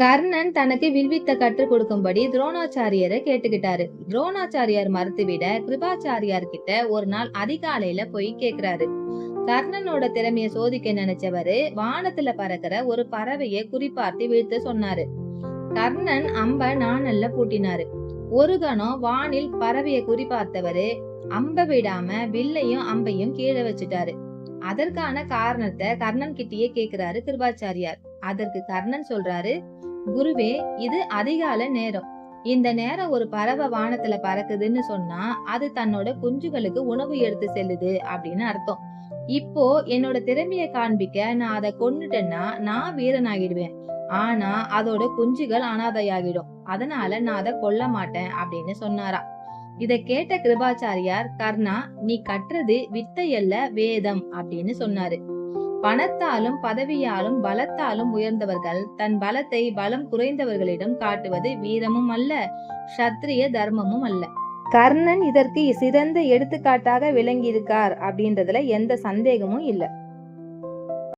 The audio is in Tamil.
கர்ணன் தனக்கு வில்வித்த கற்றுக் கொடுக்கும்படி துரோணாச்சாரியரை கேட்டுக்கிட்டாரு. துரோணாச்சாரியார் மறுத்துவிட கிருபாச்சாரியார் கிட்ட ஒரு நாள் அதிகாலையில போய் கேக்குறாரு. கர்ணனோட திறமைய சோதிக்க நினைச்சவரு வானத்துல பறக்கிற ஒரு பறவைய குறிப்பார்த்து வீழ்த்த சொன்னாரு. கர்ணன் அம்ப நாணல்ல பூட்டினாரு. ஒரு கணம் வானில் பறவைய குறிப்பார்த்தவரு அம்ப விடாம வில்லையும் அம்பையும் கீழே வச்சுட்டாரு. அதற்கான காரணத்தை கர்ணன் கிட்டயே கேக்குறாரு கிருபாச்சாரியார். அதற்கு கர்ணன் சொல்றாரு குருவே இது அதிகால நேரம். இந்த நேரம் ஒரு பறவை வானத்துல பறக்குதுன்னு சொன்னா அது தன்னோட குஞ்சுகளுக்கு உணவு எடுத்து செல்லுது அப்படின்னு அர்த்தம். இப்போ என்னோட திறமைய காண்பிக்க நான் அதை கொன்னுட்டேன்னா நான் வீரன் ஆகிடுவேன் ஆனா அதோட குஞ்சுகள் அனாதையாகிடும். அதனால நான் அதை கொல்ல மாட்டேன் அப்படின்னு சொன்னாராம் இத கேட்ட கிருபாச்சாரியார் கர்ணா நீ கற்றது வித்தையல்ல வேதம் அப்படின்னு சொன்னாரு. பணத்தாலும் பதவியாலும் பலத்தாலும் உயர்ந்தவர்கள் தன் பலத்தை பலம் குறைந்தவர்களிடம் காட்டுவது வீரமும் அல்ல சத்திரிய தர்மமும் அல்ல. கர்ணன் இதற்கு சிறந்த எடுத்துக்காட்டாக விளங்கியிருக்கார் அப்படின்றதுல எந்த சந்தேகமும் இல்ல.